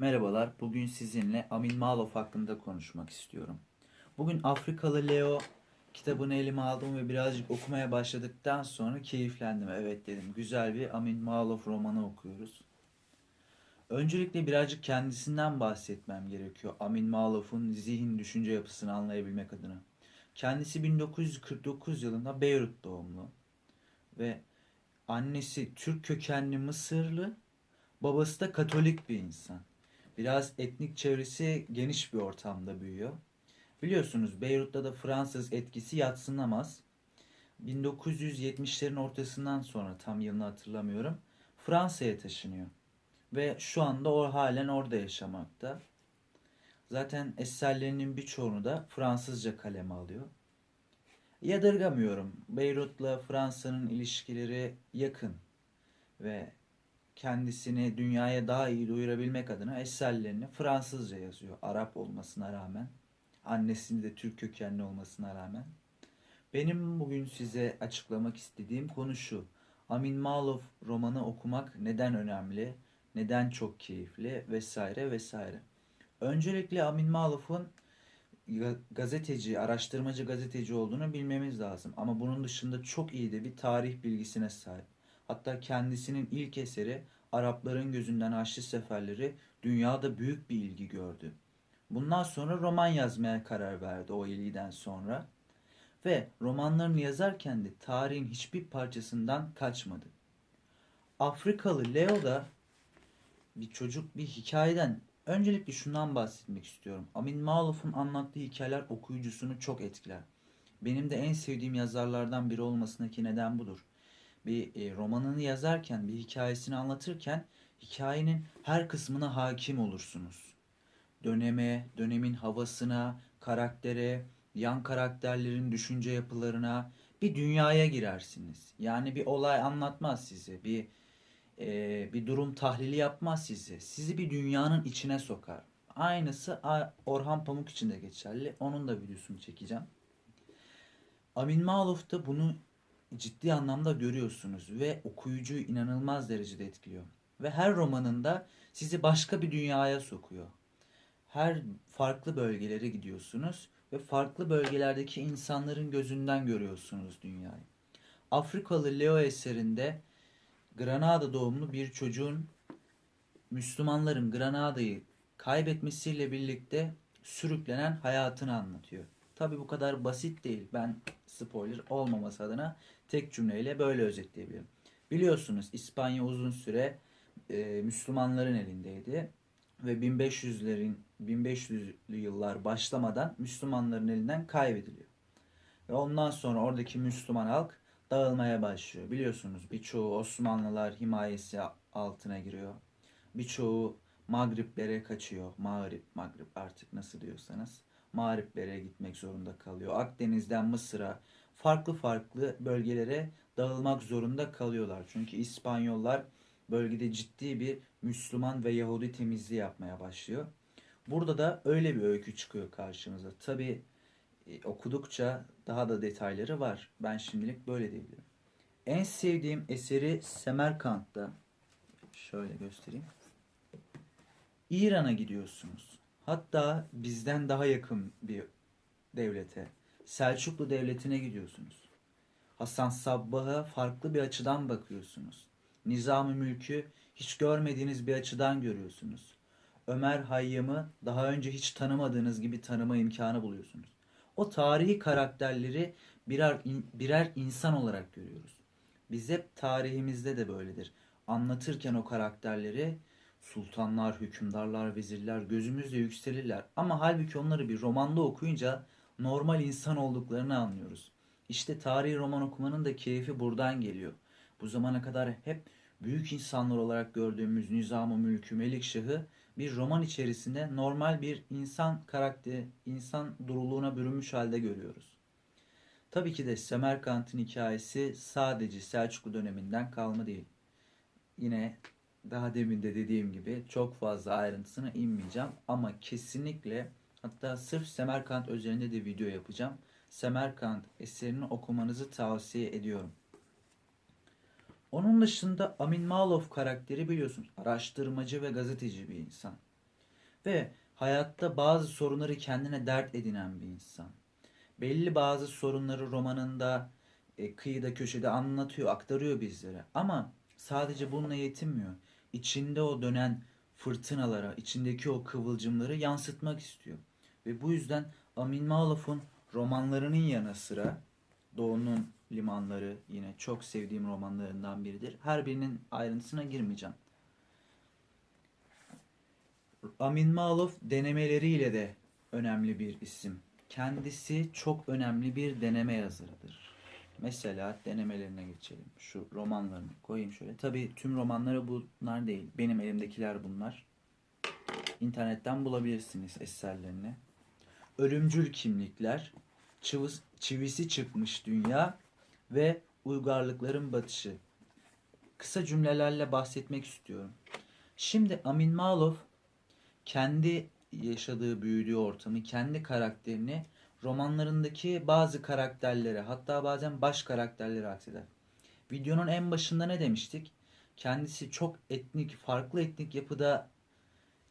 Merhabalar, bugün sizinle Amin Malov hakkında konuşmak istiyorum. Bugün Afrikalı Leo kitabını elime aldım ve birazcık okumaya başladıktan sonra keyiflendim. Evet dedim, güzel bir Amin Malov romanı okuyoruz. Öncelikle birazcık kendisinden bahsetmem gerekiyor. Amin Malov'un zihin düşünce yapısını anlayabilmek adına. Kendisi 1949 yılında Beyrut doğumlu ve annesi Türk kökenli Mısırlı, babası da Katolik bir insan. Biraz etnik çevresi geniş bir ortamda büyüyor. Biliyorsunuz Beyrut'ta da Fransız etkisi yatsınamaz. 1970'lerin ortasından sonra tam yılını hatırlamıyorum. Fransa'ya taşınıyor. Ve şu anda o halen orada yaşamakta. Zaten eserlerinin birçoğunu da Fransızca kaleme alıyor. Yadırgamıyorum. Beyrut'la Fransa'nın ilişkileri yakın ve kendisini dünyaya daha iyi duyurabilmek adına eserlerini Fransızca yazıyor. Arap olmasına rağmen. Annesinin de Türk kökenli olmasına rağmen. Benim bugün size açıklamak istediğim konu şu. Amin Malov romanı okumak neden önemli, neden çok keyifli vesaire vesaire. Öncelikle Amin Malov'un ga- gazeteci, araştırmacı gazeteci olduğunu bilmemiz lazım. Ama bunun dışında çok iyi de bir tarih bilgisine sahip. Hatta kendisinin ilk eseri Arapların gözünden Haçlı Seferleri dünyada büyük bir ilgi gördü. Bundan sonra roman yazmaya karar verdi o ilgiden sonra. Ve romanlarını yazarken de tarihin hiçbir parçasından kaçmadı. Afrikalı Leo da bir çocuk bir hikayeden öncelikle şundan bahsetmek istiyorum. Amin Malov'un anlattığı hikayeler okuyucusunu çok etkiler. Benim de en sevdiğim yazarlardan biri olmasındaki neden budur. Bir e, romanını yazarken, bir hikayesini anlatırken hikayenin her kısmına hakim olursunuz. Döneme, dönemin havasına, karaktere, yan karakterlerin düşünce yapılarına, bir dünyaya girersiniz. Yani bir olay anlatmaz size, bir e, bir durum tahlili yapmaz size. Sizi bir dünyanın içine sokar. Aynısı Orhan Pamuk için de geçerli. Onun da videosunu çekeceğim. Amin Malov da bunu ciddi anlamda görüyorsunuz ve okuyucuyu inanılmaz derecede etkiliyor. Ve her romanında sizi başka bir dünyaya sokuyor. Her farklı bölgelere gidiyorsunuz ve farklı bölgelerdeki insanların gözünden görüyorsunuz dünyayı. Afrikalı Leo eserinde Granada doğumlu bir çocuğun Müslümanların Granada'yı kaybetmesiyle birlikte sürüklenen hayatını anlatıyor. Tabi bu kadar basit değil. Ben spoiler olmaması adına tek cümleyle böyle özetleyebilirim. Biliyorsunuz İspanya uzun süre e, Müslümanların elindeydi ve 1500'lerin 1500'lü yıllar başlamadan Müslümanların elinden kaybediliyor. Ve ondan sonra oradaki Müslüman halk dağılmaya başlıyor. Biliyorsunuz birçoğu Osmanlılar himayesi altına giriyor. Birçoğu Magriplere kaçıyor. Mağrip, Magrip artık nasıl diyorsanız. Mağriplere gitmek zorunda kalıyor. Akdeniz'den Mısır'a farklı farklı bölgelere dağılmak zorunda kalıyorlar. Çünkü İspanyollar bölgede ciddi bir Müslüman ve Yahudi temizliği yapmaya başlıyor. Burada da öyle bir öykü çıkıyor karşımıza. Tabi e, okudukça daha da detayları var. Ben şimdilik böyle diyebilirim. En sevdiğim eseri Semerkant'ta. Şöyle göstereyim. İran'a gidiyorsunuz. Hatta bizden daha yakın bir devlete. Selçuklu Devleti'ne gidiyorsunuz. Hasan Sabbah'a farklı bir açıdan bakıyorsunuz. Nizam-ı Mülk'ü hiç görmediğiniz bir açıdan görüyorsunuz. Ömer Hayyam'ı daha önce hiç tanımadığınız gibi tanıma imkanı buluyorsunuz. O tarihi karakterleri birer birer insan olarak görüyoruz. Biz hep tarihimizde de böyledir. Anlatırken o karakterleri sultanlar, hükümdarlar, vezirler gözümüzle yükselirler. Ama halbuki onları bir romanda okuyunca normal insan olduklarını anlıyoruz. İşte tarihi roman okumanın da keyfi buradan geliyor. Bu zamana kadar hep büyük insanlar olarak gördüğümüz Nizam-ı Mülkü, Melikşah'ı bir roman içerisinde normal bir insan karakteri, insan duruluğuna bürünmüş halde görüyoruz. Tabii ki de Semerkant'ın hikayesi sadece Selçuklu döneminden kalma değil. Yine daha demin de dediğim gibi çok fazla ayrıntısına inmeyeceğim ama kesinlikle hatta sırf Semerkant üzerinde de video yapacağım. Semerkant eserini okumanızı tavsiye ediyorum. Onun dışında Amin Malov karakteri biliyorsunuz araştırmacı ve gazeteci bir insan. Ve hayatta bazı sorunları kendine dert edinen bir insan. Belli bazı sorunları romanında e, kıyıda köşede anlatıyor, aktarıyor bizlere. Ama sadece bununla yetinmiyor. İçinde o dönen fırtınalara, içindeki o kıvılcımları yansıtmak istiyor. Ve bu yüzden Amin Malof'un romanlarının yanı sıra Doğu'nun Limanları yine çok sevdiğim romanlarından biridir. Her birinin ayrıntısına girmeyeceğim. Amin Maluf denemeleriyle de önemli bir isim. Kendisi çok önemli bir deneme yazarıdır. Mesela denemelerine geçelim. Şu romanlarını koyayım şöyle. Tabii tüm romanları bunlar değil. Benim elimdekiler bunlar. İnternetten bulabilirsiniz eserlerini. Ölümcül kimlikler, Çıvıs- çivisi çıkmış dünya ve uygarlıkların batışı. Kısa cümlelerle bahsetmek istiyorum. Şimdi Amin Malov kendi yaşadığı, büyüdüğü ortamı, kendi karakterini romanlarındaki bazı karakterlere hatta bazen baş karakterlere akseder. Videonun en başında ne demiştik? Kendisi çok etnik, farklı etnik yapıda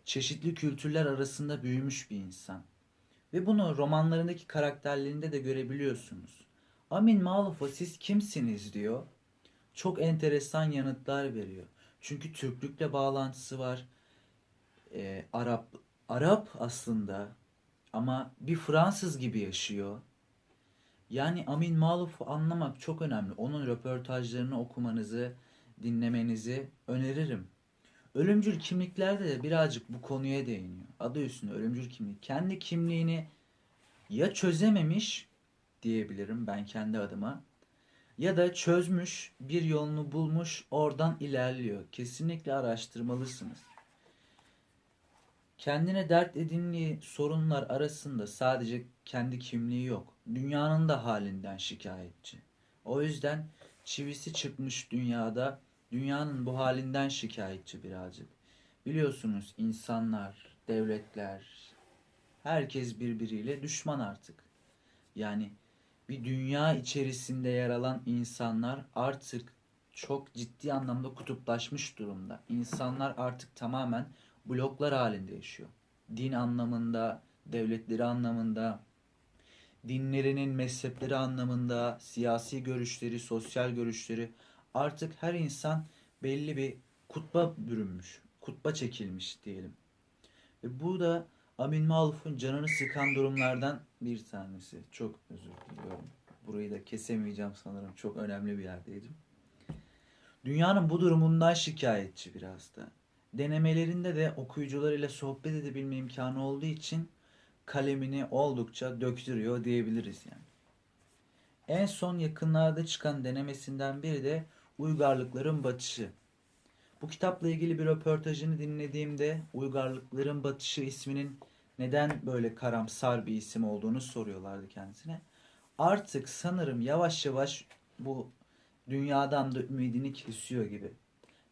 çeşitli kültürler arasında büyümüş bir insan. Ve bunu romanlarındaki karakterlerinde de görebiliyorsunuz. Amin Maluf'a siz kimsiniz diyor. Çok enteresan yanıtlar veriyor. Çünkü Türklükle bağlantısı var. Ee, Arap Arap aslında ama bir Fransız gibi yaşıyor. Yani Amin Maluf'u anlamak çok önemli. Onun röportajlarını okumanızı, dinlemenizi öneririm. Ölümcül kimliklerde de birazcık bu konuya değiniyor. Adı üstünde ölümcül kimlik. Kendi kimliğini ya çözememiş diyebilirim ben kendi adıma ya da çözmüş, bir yolunu bulmuş, oradan ilerliyor. Kesinlikle araştırmalısınız. Kendine dert edindiği sorunlar arasında sadece kendi kimliği yok. Dünyanın da halinden şikayetçi. O yüzden çivisi çıkmış dünyada dünyanın bu halinden şikayetçi birazcık. Biliyorsunuz insanlar, devletler, herkes birbiriyle düşman artık. Yani bir dünya içerisinde yer alan insanlar artık çok ciddi anlamda kutuplaşmış durumda. İnsanlar artık tamamen bloklar halinde yaşıyor. Din anlamında, devletleri anlamında, dinlerinin mezhepleri anlamında, siyasi görüşleri, sosyal görüşleri artık her insan belli bir kutba bürünmüş, kutba çekilmiş diyelim. Ve bu da Amin Maluf'un canını sıkan durumlardan bir tanesi. Çok özür diliyorum. Burayı da kesemeyeceğim sanırım. Çok önemli bir yerdeydim. Dünyanın bu durumundan şikayetçi biraz da. Denemelerinde de okuyucularıyla sohbet edebilme imkanı olduğu için kalemini oldukça döktürüyor diyebiliriz yani. En son yakınlarda çıkan denemesinden biri de Uygarlıkların Batışı. Bu kitapla ilgili bir röportajını dinlediğimde Uygarlıkların Batışı isminin neden böyle karamsar bir isim olduğunu soruyorlardı kendisine. Artık sanırım yavaş yavaş bu dünyadan da ümidini kesiyor gibi.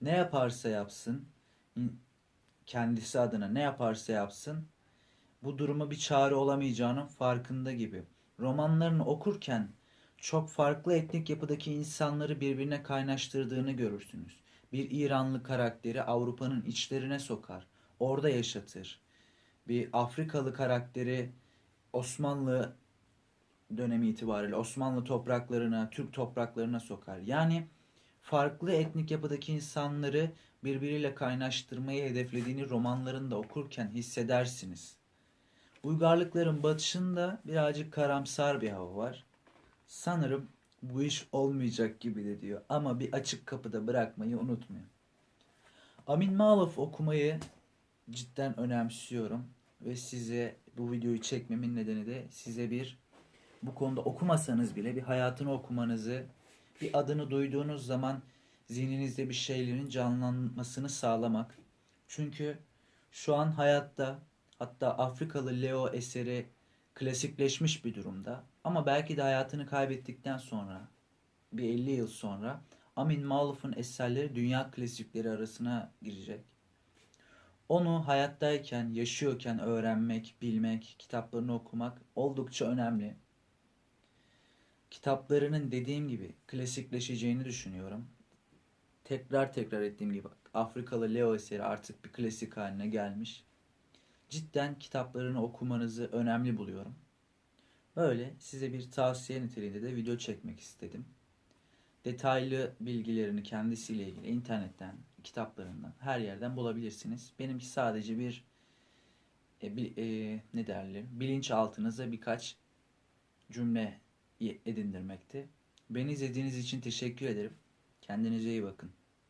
Ne yaparsa yapsın, kendisi adına ne yaparsa yapsın, bu duruma bir çare olamayacağının farkında gibi. Romanlarını okurken çok farklı etnik yapıdaki insanları birbirine kaynaştırdığını görürsünüz. Bir İranlı karakteri Avrupa'nın içlerine sokar, orada yaşatır. Bir Afrikalı karakteri Osmanlı dönemi itibariyle Osmanlı topraklarına, Türk topraklarına sokar. Yani farklı etnik yapıdaki insanları birbiriyle kaynaştırmayı hedeflediğini romanlarında okurken hissedersiniz. Uygarlıkların batışında birazcık karamsar bir hava var. Sanırım bu iş olmayacak gibi de diyor ama bir açık kapıda bırakmayı unutmuyor. Amin Maluf okumayı cidden önemsiyorum ve size bu videoyu çekmemin nedeni de size bir bu konuda okumasanız bile bir hayatını okumanızı, bir adını duyduğunuz zaman zihninizde bir şeylerin canlanmasını sağlamak. Çünkü şu an hayatta hatta Afrikalı Leo eseri klasikleşmiş bir durumda. Ama belki de hayatını kaybettikten sonra bir 50 yıl sonra Amin Maluf'un eserleri dünya klasikleri arasına girecek. Onu hayattayken, yaşıyorken öğrenmek, bilmek, kitaplarını okumak oldukça önemli. Kitaplarının dediğim gibi klasikleşeceğini düşünüyorum. Tekrar tekrar ettiğim gibi Afrikalı Leo eseri artık bir klasik haline gelmiş. cidden kitaplarını okumanızı önemli buluyorum. Böyle size bir tavsiye niteliğinde de video çekmek istedim. Detaylı bilgilerini kendisiyle ilgili internetten, kitaplarından, her yerden bulabilirsiniz. Benimki sadece bir e, bil- e, ne derler? Bilinçaltınıza birkaç cümle edindirmekti. Beni izlediğiniz için teşekkür ederim. Kendinize iyi bakın.